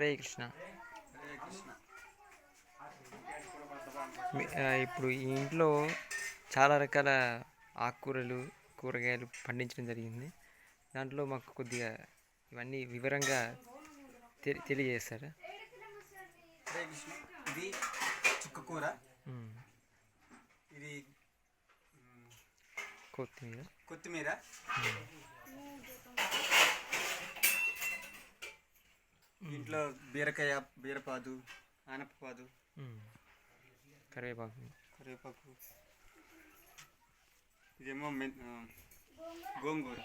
హరే కృష్ణ. ఇప్పుడు ఈ ఇంట్లో చాలా రకాల ఆకుకూరలు కూరగాయలు పండించడం జరిగింది. దాంట్లో మాకు కొద్దిగా ఇవన్నీ వివరంగా తె- తెలియజేస్తారా? హరే కృష్ణ ఇది చుక్కకూర. ఇది కొత్తిమీర. కొత్తిమీర. ఇంట్లో బీరకాయ బీరపాదు ఆనపపాదు. కరివేపాకు. కరివేపాకు. ఇదేమో మె- ఆ, గోంగూర.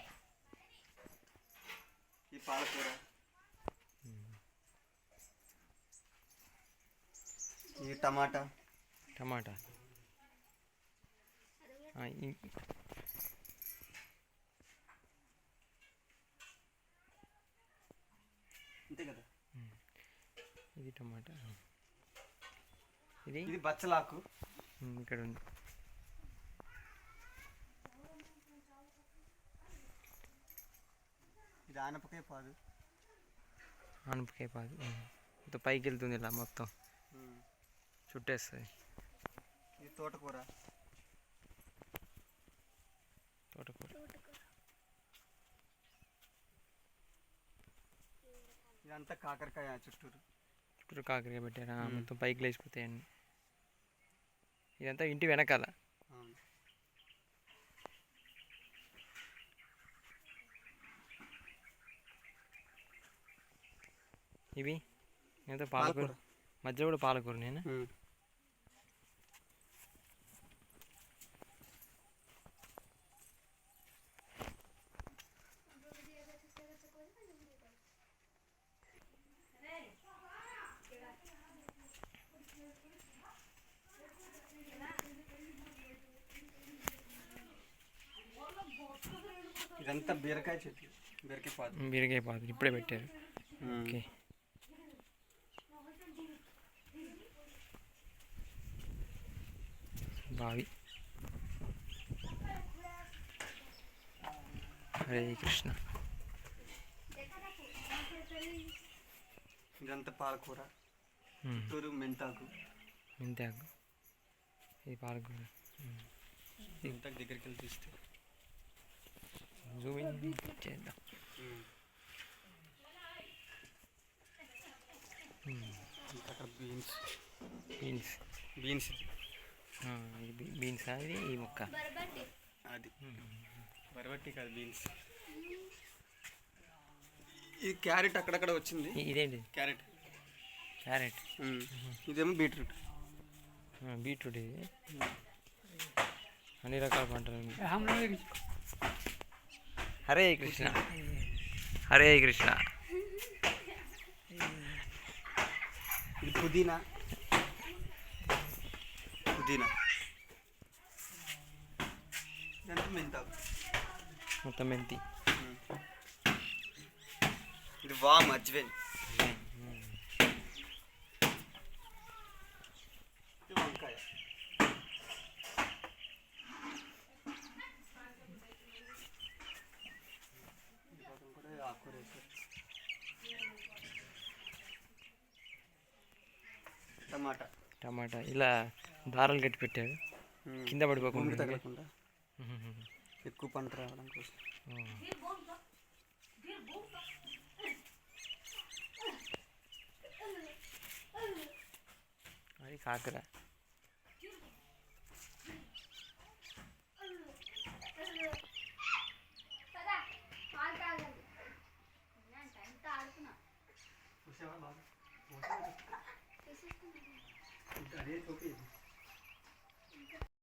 ఈ పాలకూర. ఈ టమాటా. టమాటా. ఇది టమాటా. ఇది? ఇది బచ్చలాకు. ఇక్కడ ఉంది. ఇది ఆనపకాయ పాదు. ఆనపకాయ పాదు. మొత్తం పైకి వెళ్తుంది ఇలా మొత్తం. చుట్టేస్తుంది. ఇది తోటకూర. తోటకూర. ఇదంతా కాకరకాయ చుట్టూరు. చుట్టూ కాకరకాయ పెట్టారా. మొత్తం పైకి లేచిపోతాయండి ఇదంతా ఇంటి వెనకాల. ఇవి? పాలకూర. పాలకూర. మధ్యలో కూడా పాలకూర నేను ఇదంతా బీరకాయ చెట్టు బీరకాయ పాదు బీరకాయ పాదు ఇప్పుడే పెట్టారు ఓకే బావి హరే కృష్ణ ఇదంతా పాలకూర మ్మ్. చుట్టూరు మెంతాకు మెంతాకు ఇది పాలకూర మెంతాకు దగ్గరికి వెళ్ళి తీస్తే జూమ్ ఇన్ చేద్దాం. అక్కడ బీన్స్. బీన్స్. బీన్స్ బీన్స్ ఇది ఈ మొక్క. అది. బరబట్టి కాదు బీన్స్. ఇది క్యారెట్ అక్కడక్కడ వచ్చింది. ఇదేంటి క్యారెట్. క్యారెట్. ఇదేమో బీట్రూట్. బీట్రూట్ ఇది అన్ని రకాల పంటలు ఉన్నాయి. హరే కృష్ణ హరే కృష్ణ ఇది పుదీనా పుదీనా ఇదంతా మెంతాకు మొత్తం మెంతి ఇది వామ్ అజ్వెన్ ఇది వంకాయ ఈ పక్కన కూడా ఆకుకూర వేశారు. టమాటా. టమాటా. ఇలా దారాలు కట్టి పెట్టారు కింద పడిపోకుండా. తగలకుండా. ఎక్కువ పంట రావడం కోసం. అది కాకర. చూసావా బాగా ఇంకా అదే టోపీ ఇది.